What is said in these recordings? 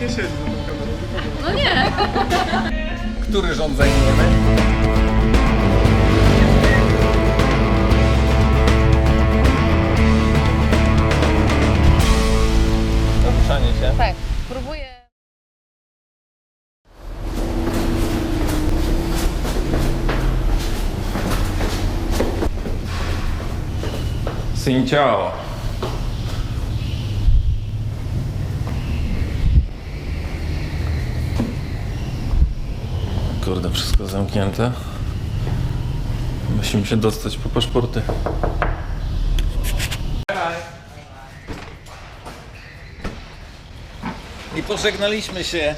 nikt nie siedzi za tą kamerą. No nie. Który rząd zajmujemy? Poruszanie się. Tak, próbuję. Xin ciao. Kurde, wszystko zamknięte. Musimy się dostać po paszporty. I pożegnaliśmy się.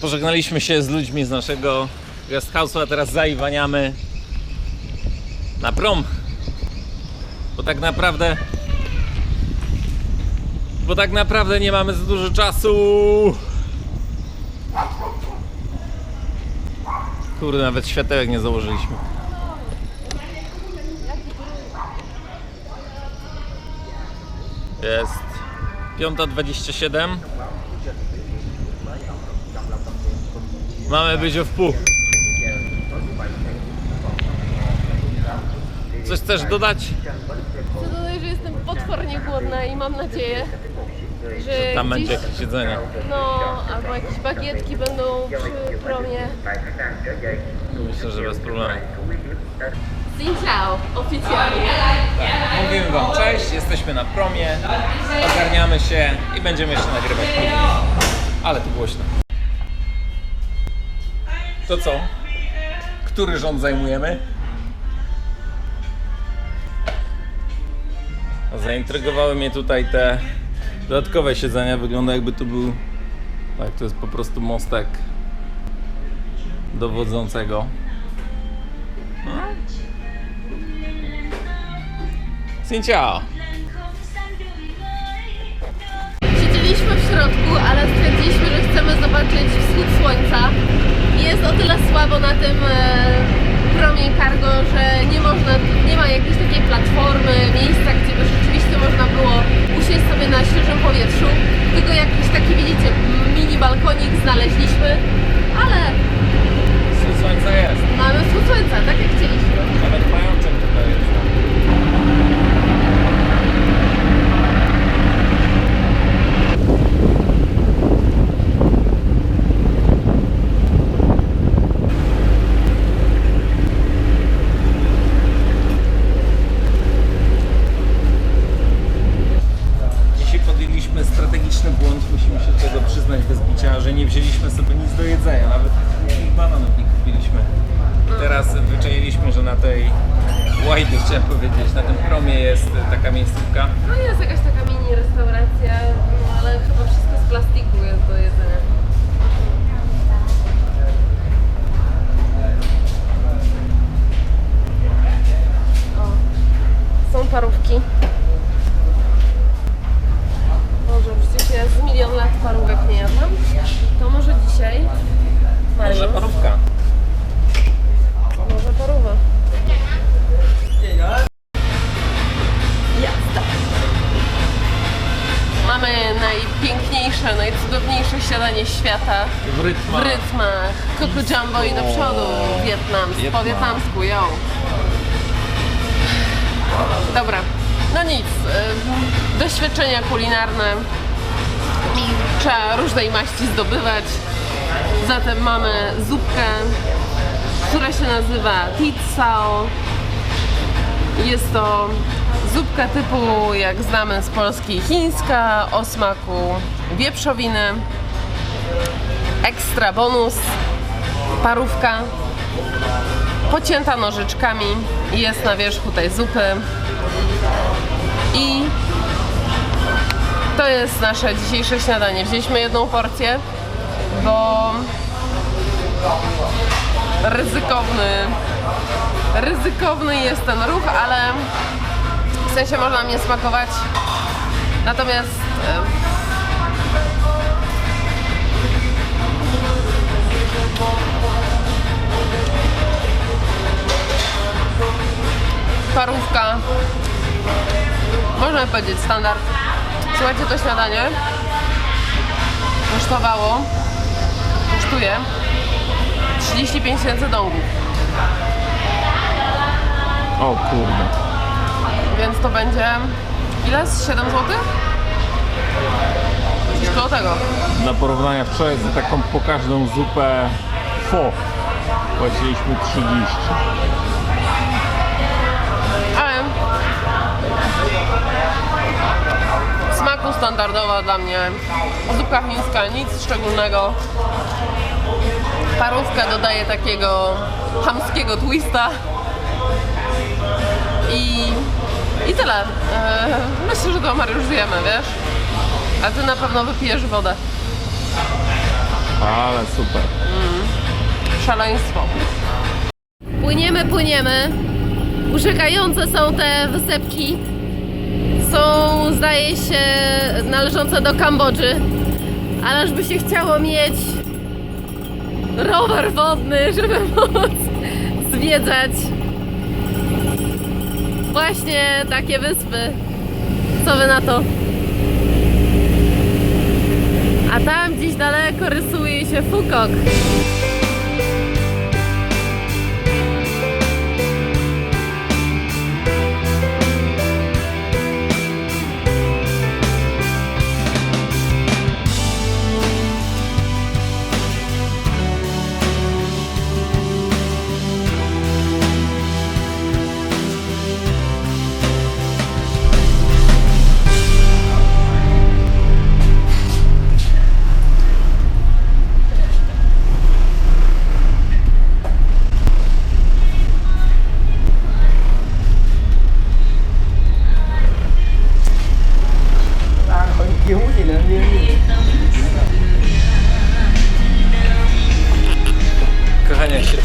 Pożegnaliśmy się z ludźmi z naszego guest house'u, a teraz zaiwaniamy na prom. Bo tak naprawdę bo tak naprawdę nie mamy za dużo czasu. Kurde, nawet światełek nie założyliśmy. Jest 5.27. Mamy być o wpół. Coś chcesz dodać? Chcę dodać, że jestem potwornie głodna i mam nadzieję, że Tam będzie jakieś jedzenie. no, albo jakieś bagietki będą przy promie. Myślę, że bez problemu. Xin ciao, oficjalnie. Mówimy wam cześć, jesteśmy na promie, ogarniamy się i będziemy jeszcze nagrywać później. Ale to głośno. To co? Który rząd zajmujemy? Zaintrygowały mnie tutaj te dodatkowe siedzenia. Wygląda jakby to był... Tak, to jest po prostu mostek dowodzącego. No. Siedzieliśmy w środku, ale stwierdziliśmy, że chcemy zobaczyć wschód słońca. Jest o tyle słabo na tym e, promie cargo, że nie można, nie ma jakiejś takiej platformy, miejsca, gdzie by rzeczywiście można było usiąść sobie na świeżym powietrzu. Tylko jakiś taki, widzicie, mini balkonik znaleźliśmy, ale parówek nie jadłam. To może dzisiaj? Może parówka. Może parówa. Jazda. Mamy najpiękniejsze, najcudowniejsze śniadanie świata W w rytmach. rytmach. Coco Jumbo i do przodu. Wietnam, po Wietnam. wietnamsku, yo. Dobra, no nic. ym, Doświadczenia kulinarne trzeba różnej maści zdobywać. Zatem mamy zupkę, która się nazywa Titsao. Jest to zupka typu, jak znamy z Polski, chińska, o smaku wieprzowiny. Ekstra bonus, parówka, pocięta nożyczkami, jest na wierzchu tej zupy. I to jest nasze dzisiejsze śniadanie. Wzięliśmy jedną porcję, bo ryzykowny, ryzykowny jest ten ruch, ale w sensie można mnie smakować. Natomiast e, parówka możemy powiedzieć standard. Słuchajcie, to śniadanie kosztowało, kosztuje 35 tysięcy dongów, O kurde. więc to będzie ile? Z 7 zł? Coś koło tego. Dla porównania wczoraj za taką pokaźną zupę fo płaciliśmy 30. smaku standardowa dla mnie. Zupka chińska, nic szczególnego. Parówka dodaje takiego hamskiego twista. I, i tyle. Eee, myślę, że to Mariusz wiemy, wiesz? A ty na pewno wypijesz wodę. Ale super. Szaleństwo. Płyniemy, płyniemy. Urzekające są te wysepki. Są, zdaje się, należące do Kambodży. Ależ by się chciało mieć rower wodny, żeby móc zwiedzać właśnie takie wyspy. Co wy na to? A tam gdzieś daleko rysuje się Fukok.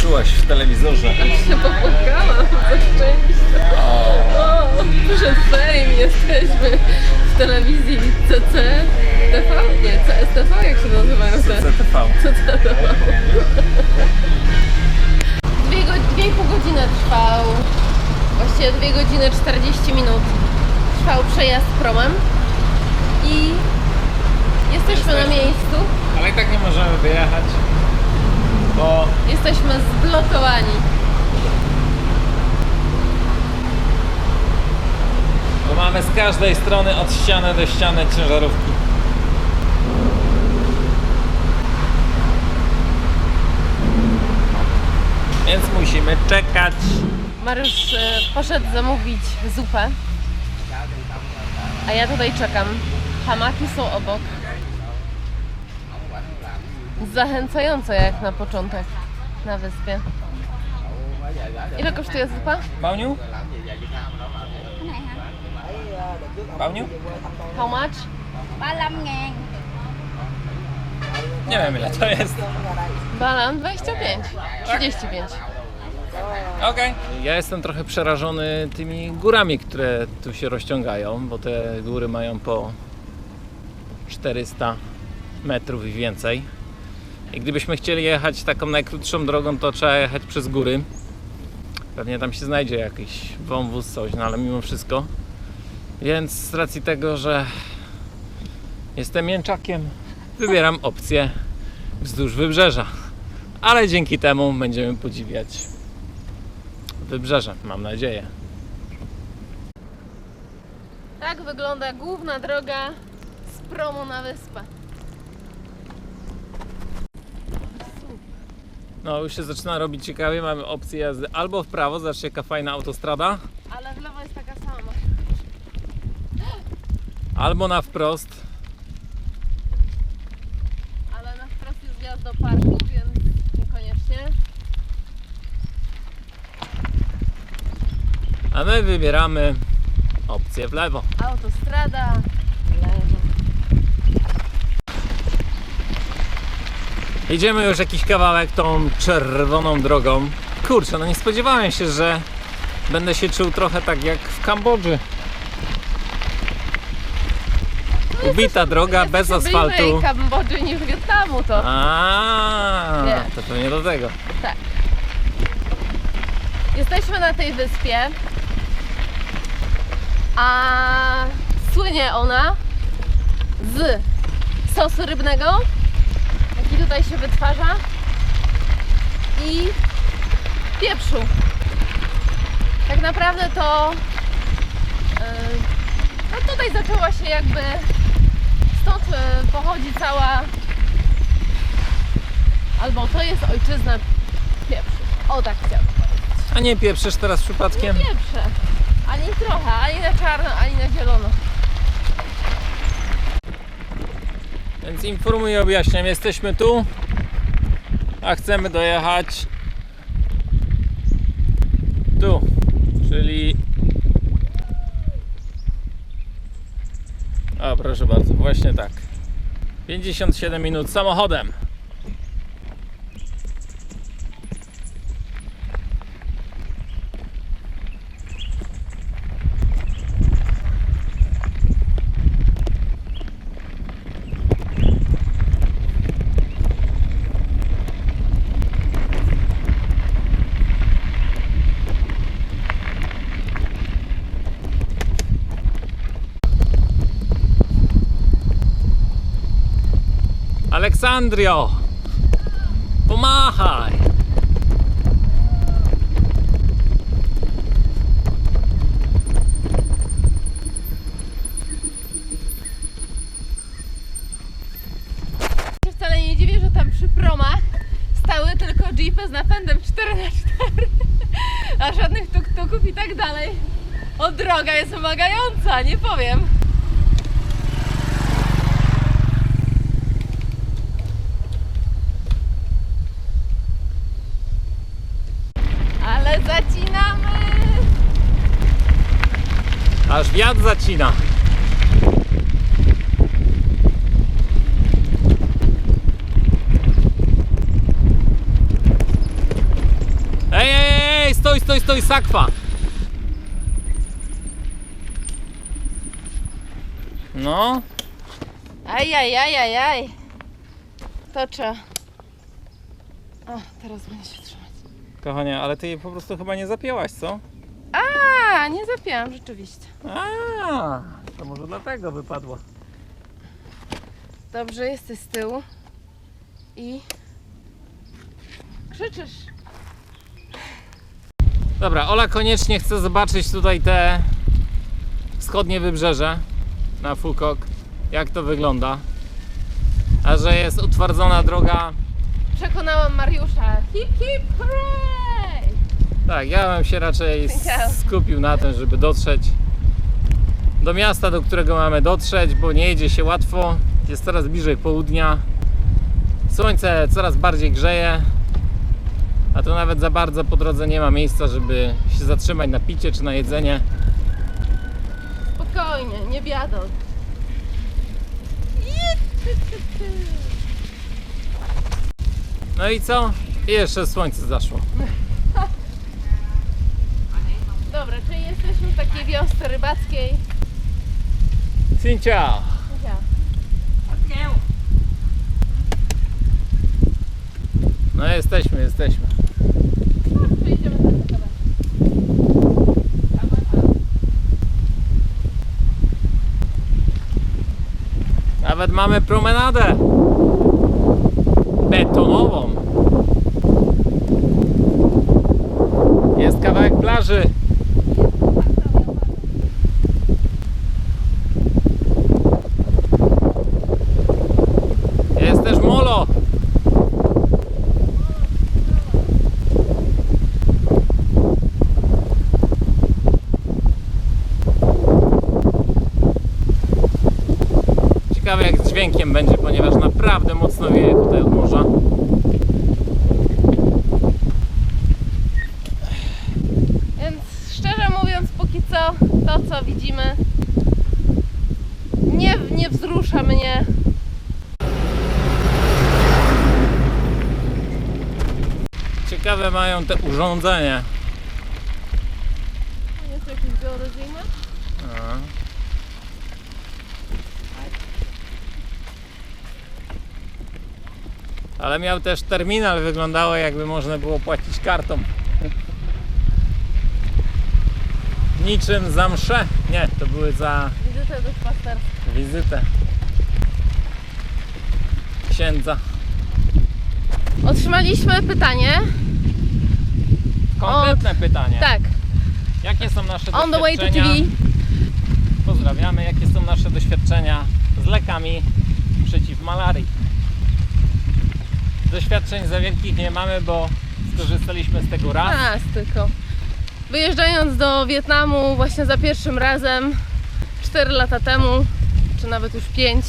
Czułaś w telewizorze? się popłakałam ze szczęścia. O, przed ferim jesteśmy w telewizji CC TV? Nie, CSTV jak się nazywają te? CTV. CCTV. Dwie, go, dwie i pół godziny trwał, właściwie dwie godziny 40 minut trwał przejazd promem i jesteśmy na miejscu, Ale i tak nie możemy wyjechać, bo jesteśmy zblokowani. bo mamy z każdej strony od ściany do ściany ciężarówki. Więc musimy czekać. Mariusz e, poszedł zamówić zupę, a ja tutaj czekam. Hamaki są obok. Zachęcające jak na początek na wyspie. Ile kosztuje zupa? Bauniu? Bauniu? How much? 35 ngàn Nie wiem ile to jest. Balan 25, 35. Okej. Ja jestem trochę przerażony tymi górami, które tu się rozciągają, bo te góry mają po 400 metrów i więcej. I gdybyśmy chcieli jechać taką najkrótszą drogą, to trzeba jechać przez góry. Pewnie tam się znajdzie jakiś wąwóz, coś, no ale mimo wszystko. Więc z racji tego, że jestem mięczakiem, wybieram opcję wzdłuż wybrzeża. Ale dzięki temu będziemy podziwiać wybrzeże, mam nadzieję. Tak wygląda główna droga z promu na wyspę. No już się zaczyna robić ciekawie, mamy opcję jazdy albo w prawo, zobaczcie jaka fajna autostrada, Ale w lewo jest taka sama. albo na wprost. Ale na wprost jest wjazd do parku, więc niekoniecznie. A my wybieramy opcję w lewo. Autostrada, lewo. Idziemy już jakiś kawałek tą czerwoną drogą. Kurczę, no nie spodziewałem się, że będę się czuł trochę tak jak w Kambodży. Ubita droga, bez asfaltu. bliżej Kambodży niż Wietnamu to. A, Nie. to pewnie do tego. Tak. Jesteśmy na tej wyspie. A Słynie ona z sosu rybnego, jaki tutaj się wytwarza i pieprzu. Tak naprawdę to yy, no tutaj zaczęła się jakby stąd yy, pochodzi cała albo to jest ojczyzna pieprzu. O tak chciałam powiedzieć. A nie pieprzysz teraz przypadkiem? Nie pieprze. Ani trochę, ani na czarno, ani na zielono. Więc informuję objaśniam, jesteśmy tu, a chcemy dojechać tu, czyli o proszę bardzo, właśnie tak. 57 minut samochodem Aleksandrio pomachaj wcale nie dziwię, że tam przy promach stały tylko jeepy z napędem 4x4, a żadnych tuk-tuków i tak dalej. O, droga jest wymagająca, nie powiem. Ale zacinamy! Aż wiatr zacina Ej, ej, ej, stoj, stoj, stoj, sakwa No, Aj, aj, aj, aj, aj. Toczę. O, teraz będzie się trzymać. kochanie, ale ty jej po prostu chyba nie zapięłaś, co? A, nie zapięłam rzeczywiście. A, to może dlatego wypadła. Dobrze, jesteś z tyłu. I krzyczysz. Dobra, Ola koniecznie chce zobaczyć tutaj te wschodnie wybrzeże na Fukok, jak to wygląda. A że jest utwardzona droga, Przekonałam Mariusza. Hip, hip, hooray! Tak, ja bym się raczej skupił na tym, żeby dotrzeć do miasta, do którego mamy dotrzeć, bo nie jedzie się łatwo, jest coraz bliżej południa. Słońce coraz bardziej grzeje, a tu nawet za bardzo po drodze nie ma miejsca, żeby się zatrzymać na picie czy na jedzenie. Spokojnie, nie biadą. No i co? I jeszcze słońce zaszło. Dobra, czyli jesteśmy w takiej wiosce rybackiej. Cincia! No jesteśmy, jesteśmy. Nawet mamy promenadę betonową. Jest kawałek plaży. Jest też molo. Ciekawe jak z dźwiękiem będzie, ponieważ naprawdę mocno wieje tutaj od morza. Więc szczerze mówiąc, póki co to co widzimy nie, nie wzrusza mnie. Ciekawe mają te urządzenia. Jest to jakieś geodezyjne? A. Ale miał też terminal, wyglądało jakby można było płacić kartą. Niczym za mszę. Nie, to były za Wizytę do pasterstwa. wizytę księdza. Otrzymaliśmy pytanie. Konkretne pytanie. Tak, Jakie są nasze on the way to doświadczenia? TV. Pozdrawiamy. Jakie są nasze doświadczenia z lekami przeciw malarii? Doświadczeń za wielkich nie mamy, bo skorzystaliśmy z tego raz. Raz tylko. Wyjeżdżając do Wietnamu właśnie za pierwszym razem 4 lata temu, czy nawet już 5.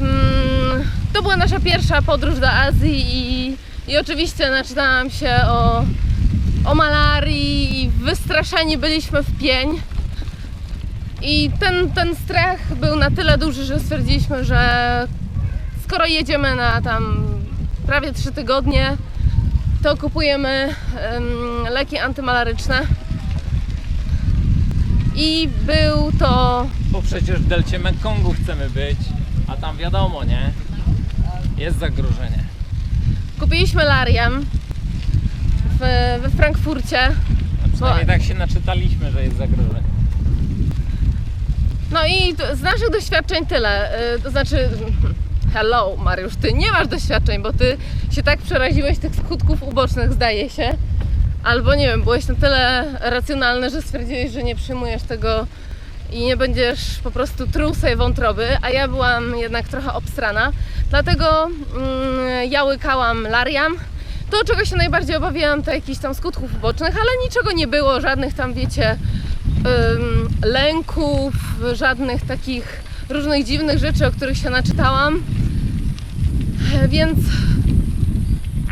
Mm, To była nasza pierwsza podróż do Azji i, i oczywiście naczytałam się o, o malarii i wystraszeni byliśmy w pień. I ten, ten strach był na tyle duży, że stwierdziliśmy, że skoro jedziemy na tam prawie 3 tygodnie, to kupujemy em, leki antymalaryczne. I był to Bo przecież w delcie Mekkongu chcemy być, a tam wiadomo, nie? Jest zagrożenie. Kupiliśmy Lariam w, we Frankfurcie. A przynajmniej Bo- tak się naczytaliśmy, że jest zagrożenie. No i z naszych doświadczeń tyle. Y, To znaczy, hello Mariusz, ty nie masz doświadczeń, bo ty się tak przeraziłeś tych skutków ubocznych, zdaje się. Albo nie wiem, byłeś na tyle racjonalny, że stwierdziłeś, że nie przyjmujesz tego i nie będziesz po prostu truł sobie wątroby, a ja byłam jednak trochę obstrana. Dlatego mm, ja łykałam lariam. To, czego się najbardziej obawiałam, to jakichś tam skutków ubocznych, ale niczego nie było, żadnych tam, wiecie, ym, lęków, żadnych takich różnych dziwnych rzeczy, o których się naczytałam. E, Więc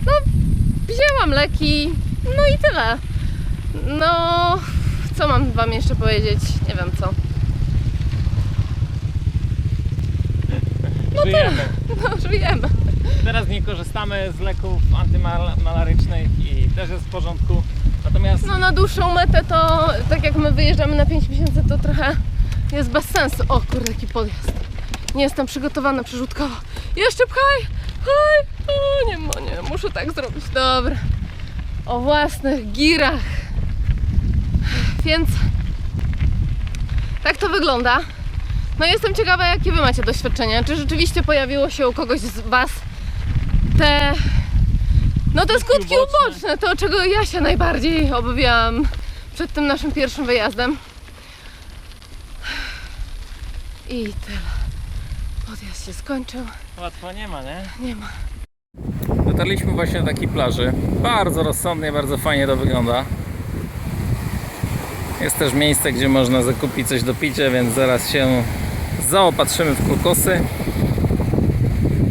no, wzięłam leki, no i tyle. No, co mam Wam jeszcze powiedzieć? Nie wiem co. Żyjemy. No, żyjemy. Teraz nie korzystamy z leków antymalarycznych i też jest w porządku. Natomiast No na dłuższą metę to, tak jak my wyjeżdżamy na 5 miesięcy, to trochę jest bez sensu. O kurde, jaki podjazd. Nie jestem przygotowana przerzutkowo. Jeszcze pchaj! Pchaj! O, nie, mo- nie, muszę tak zrobić. Dobra. O własnych girach. Więc tak to wygląda. No jestem ciekawa, jakie Wy macie doświadczenia. Czy rzeczywiście pojawiło się u kogoś z Was te no te skutki uboczne, to czego ja się najbardziej obawiałam przed tym naszym pierwszym wyjazdem. I tyle. Podjazd się skończył. łatwo nie ma, nie? Nie ma. Dotarliśmy właśnie do takiej plaży. Bardzo rozsądnie, bardzo fajnie to wygląda. Jest też miejsce, gdzie można zakupić coś do picia, więc zaraz się zaopatrzymy w kokosy.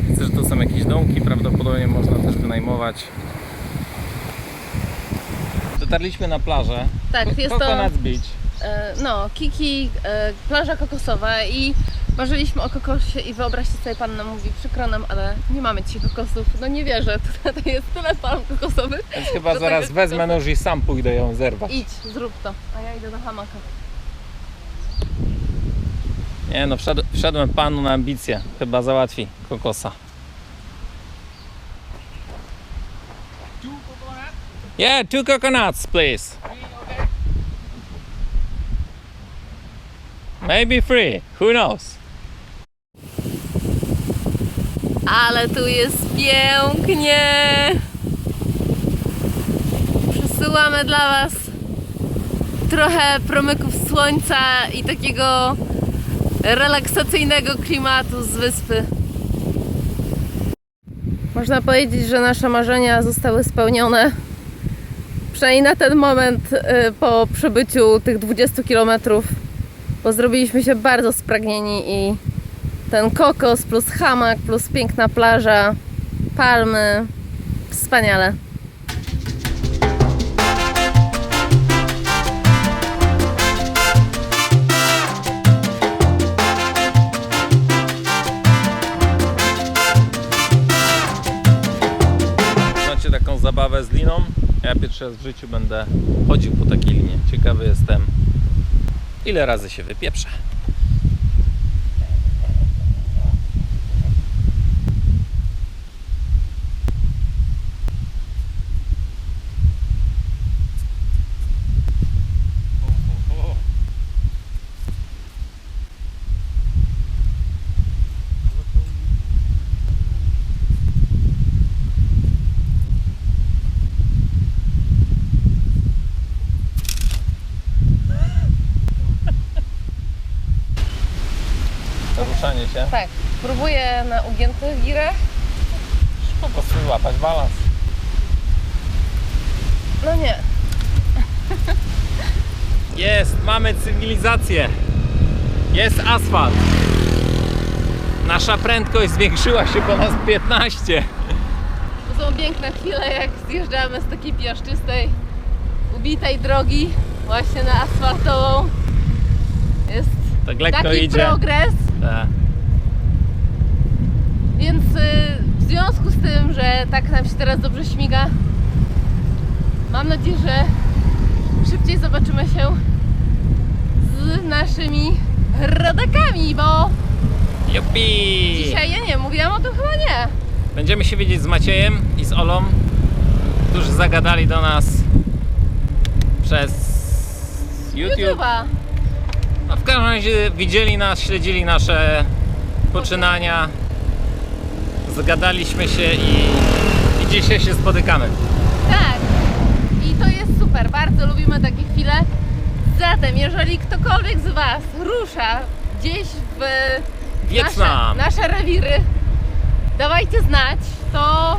Widzę, że tu są jakieś domki, prawdopodobnie można też wynajmować. Dotarliśmy na plażę. Tak, jest to Coconut Beach. E, no, Kiki, e, plaża kokosowa i marzyliśmy o kokosie i wyobraźcie sobie, pan nam mówi, przykro nam, ale nie mamy dzisiaj kokosów. No nie wierzę, tutaj jest tyle palm kokosowych. Więc chyba Do zaraz tego wezmę nóż i sam pójdę ją zerwać. Idź, zrób to, a ja idę do hamaka. Nie no, wszedł, wszedłem panu na ambicje. Chyba załatwi kokosa. Yeah, two coconuts, please. Maybe three. Who knows? Ale tu jest pięknie! Przesyłamy dla Was trochę promyków słońca i takiego relaksacyjnego klimatu z wyspy. Można powiedzieć, że nasze marzenia zostały spełnione. Przynajmniej na ten moment y, po przebyciu tych 20 km, bo zrobiliśmy się bardzo spragnieni i ten kokos plus hamak plus piękna plaża, palmy. Wspaniale. Macie taką zabawę z liną? Ja pierwszy raz w życiu będę chodził po takiej linie. Ciekawy jestem, ile razy się wypieprzę. Się. Tak, próbuję na ugiętych girach. Po prostu łapać balans. No nie. Jest, mamy cywilizację. Jest asfalt. Nasza prędkość zwiększyła się po nas 15. To są piękne chwile, jak zjeżdżamy z takiej piaszczystej, ubitej drogi właśnie na asfaltową. Jest Tak lekko taki idzie. progres, Tak. Więc y, w związku z tym, że tak nam się teraz dobrze śmiga, mam nadzieję, że szybciej zobaczymy się z naszymi rodakami, bo Jupi! dzisiaj, ja nie, mówiłam o tym chyba nie. Będziemy się widzieć z Maciejem i z Olą, którzy zagadali do nas przez YouTube. YouTube'a. A w każdym razie widzieli nas, śledzili nasze poczynania. Zgadaliśmy się i, i dzisiaj się spotykamy. Tak. I to jest super. Bardzo lubimy takie chwile. Zatem, jeżeli ktokolwiek z Was rusza gdzieś w Wietnam. nasze, nasze rewiry, dawajcie znać, to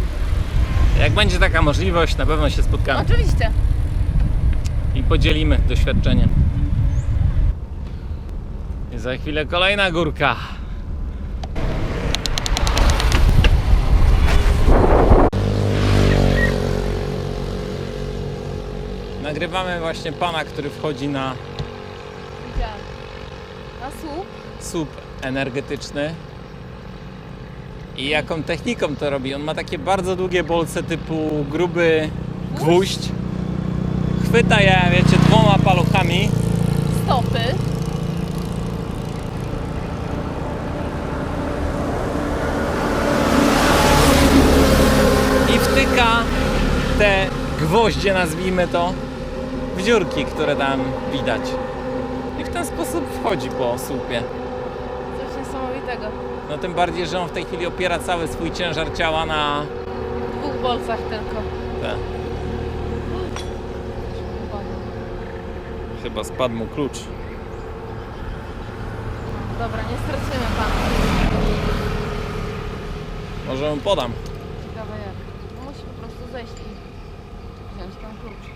Jak będzie taka możliwość, na pewno się spotkamy oczywiście. i podzielimy doświadczeniem. I za chwilę kolejna górka. Nagrywamy właśnie pana, który wchodzi na Widziałam. Na słup. słup energetyczny. I jaką techniką to robi? On ma takie bardzo długie bolce typu gruby gwóźdź. Chwyta je, wiecie, dwoma paluchami Stopy. i wtyka te gwoździe, nazwijmy to, dziurki, które tam widać. I w ten sposób wchodzi po słupie. Coś niesamowitego. No tym bardziej, że on w tej chwili opiera cały swój ciężar ciała na W dwóch bolcach tylko. te. Chyba spadł mu klucz. Dobra, nie stracimy pana. Może mu podam. Ciekawe jak. Musi po prostu zejść i wziąć ten klucz.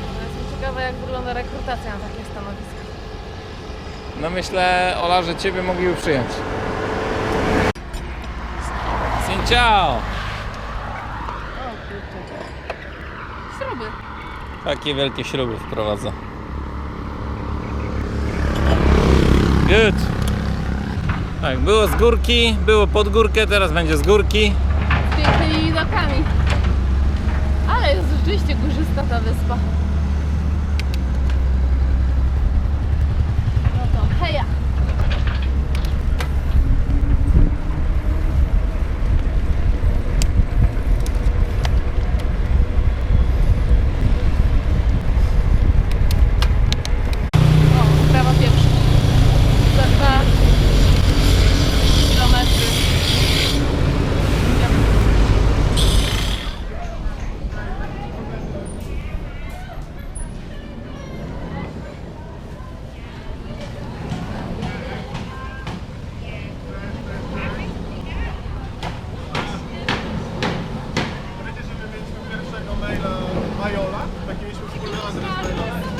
No, Jestem ciekawa jak wygląda rekrutacja na takie stanowisko. No myślę, Ola, że Ciebie mogliby przyjąć. Xin ciao! O kurczę. Śruby. Takie wielkie śruby wprowadza. Good. Tak, było z górki, było pod górkę, teraz będzie z górki. Z pięknymi widokami. Ale jest rzeczywiście górzysta ta wyspa. No to heja! O, prawa pierwsza. Za dwa kilometry. Pierwszego maila Majola, taki mieliśmy wspólny adres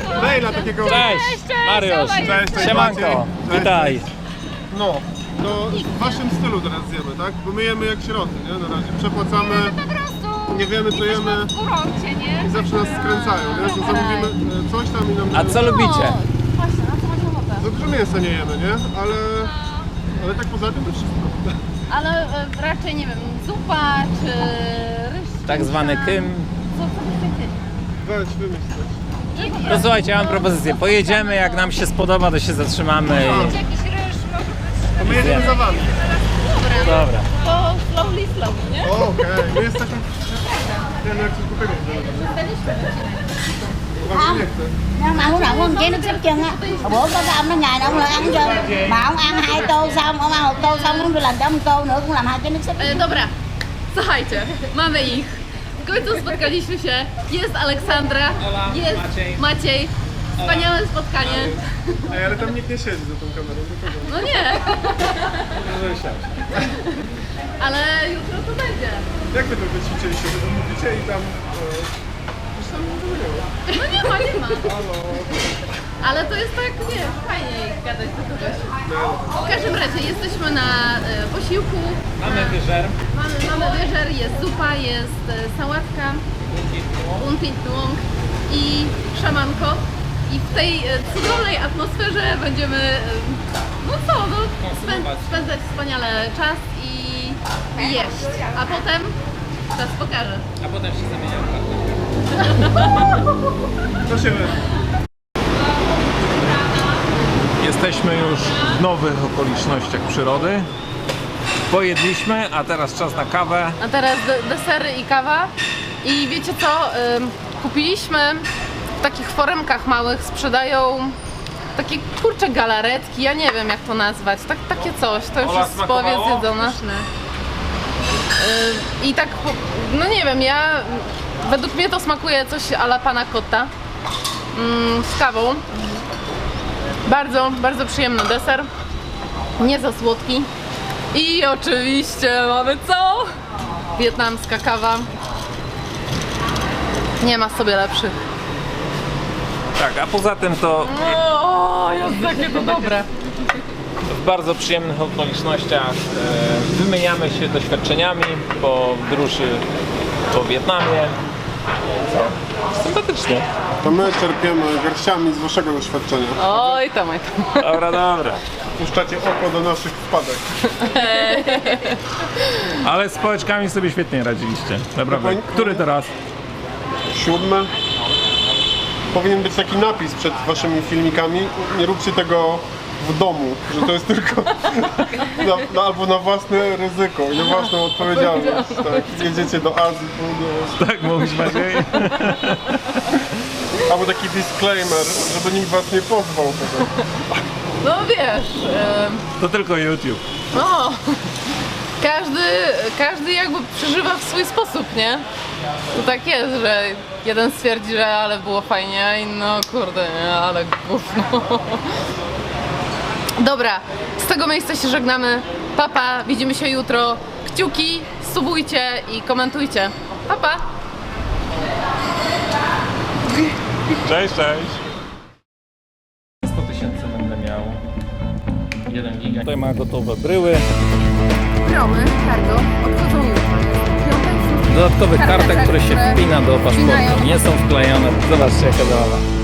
maila. Maila takiego... Cześć! cześć, Mariusz! Cześć, cześć, Siemanko! Cześć. Witaj! No, to w waszym stylu teraz zjemy, tak? Bo my jemy jak sieroty, nie? Na razie przepłacamy, Po prostu nie wiemy co jemy w kurorcie, nie? i zawsze nas skręcają, nie? Że zamówimy e, coś tam i nam... A co lubicie? O, Właśnie, na co masz ochotę? Za dużo mięsa nie jemy, nie? Ale... Ale tak poza tym to wszystko. Ale e, raczej nie wiem, zupa czy ryż. Tak zwany kym. Co, co chcieli? Weź, wymyśl coś. To słuchajcie, ja mam propozycję. Pojedziemy, jak nam się spodoba, to się zatrzymamy. I... Jakiś ryż, może. To my jedziemy za wami. Dobra, to slowly slow, nie? O, Okej, my jesteśmy... Wiemy jak coś. Właśnie nie chcę. Nhưng mà nào cũng ăn chén nước sắp chân á Hồi bữa có cái ông nó ngày nào ông lại ăn trơn Mà ông ăn hai tô xong, ông ăn một tô xong Ông làm cho ông tô nữa cũng làm hai chén nước sắp E, dobra, słuchajcie, mamy ich. W końcu spotkaliśmy się. Jest Aleksandra, Ola, jest Maciej. Maciej. Wspaniałe spotkanie. Ej, ale tam nikt nie siedzi za tą kamerą, do kogo? No nie, Może ale jutro to będzie. Jak wy to wyćwiczyliście? Wy to mówicie i tam... E, tam było. No nie ma, nie ma. Ale to jest tak, nie, fajniej gadać do kogoś. W każdym razie jesteśmy na e, posiłku. Mamy wyżer. Mamy, mamy wyżer, jest zupa, jest e, sałatka, unpitnung i szamanko. I w tej e, cudownej atmosferze będziemy, e, no co, no, spę- Konsumować. spędzać wspaniale czas i, i jeść. A potem czas pokaże. A potem się zamieniam Prosimy. Jesteśmy już w nowych okolicznościach przyrody. Pojedliśmy, a teraz czas na kawę. A teraz de- desery i kawa. I wiecie co? Ym, kupiliśmy w takich foremkach małych, sprzedają takie kurcze galaretki, ja nie wiem jak to nazwać, tak, takie coś, to już Ola, jest smakowało? powiedz jedzone. Ym, I tak, no nie wiem, ja, według mnie to smakuje coś ala pana cotta mm, z kawą. Bardzo, bardzo przyjemny deser, nie za słodki. I oczywiście mamy co? Wietnamska kawa. Nie ma sobie lepszych. Tak, a poza tym to O, jest takie to dobre. W bardzo przyjemnych okolicznościach e, wymieniamy się doświadczeniami po podróży po Wietnamie. Co? Sympatycznie. To my czerpiemy garściami z waszego doświadczenia. Oj tam, oj tam. Dobra, dobra. Puszczacie oko do naszych wpadek. Ale z pałeczkami sobie świetnie radziliście. Naprawdę. Który teraz? Siódme. Powinien być taki napis przed waszymi filmikami. Nie róbcie tego w domu, że to jest tylko na, na, albo na własne ryzyko i na własną odpowiedzialność. Tak, jedziecie do Azji Południowej. Tak mówisz Maciej? Albo taki disclaimer, żeby nikt was nie pozwał tego. No wiesz, To tylko YouTube. no, każdy, każdy jakby przeżywa w swój sposób, nie? To tak jest, że jeden stwierdzi, że ale było fajnie, a inny, no kurde, nie, ale gówno. Dobra, z tego miejsca się żegnamy. Papa, widzimy się jutro. Kciuki, subujcie i komentujcie. Papa. Cześć, cześć. 100 tysięcy będę miał. 1 giga. Tutaj ma gotowe bryły. Promy, cargo, odchodzą jutro. Piątek, Dodatkowych Karteczek, kartek, które się wpina do paszportu. Nie są wklejone. Zobaczcie jaka zabawa.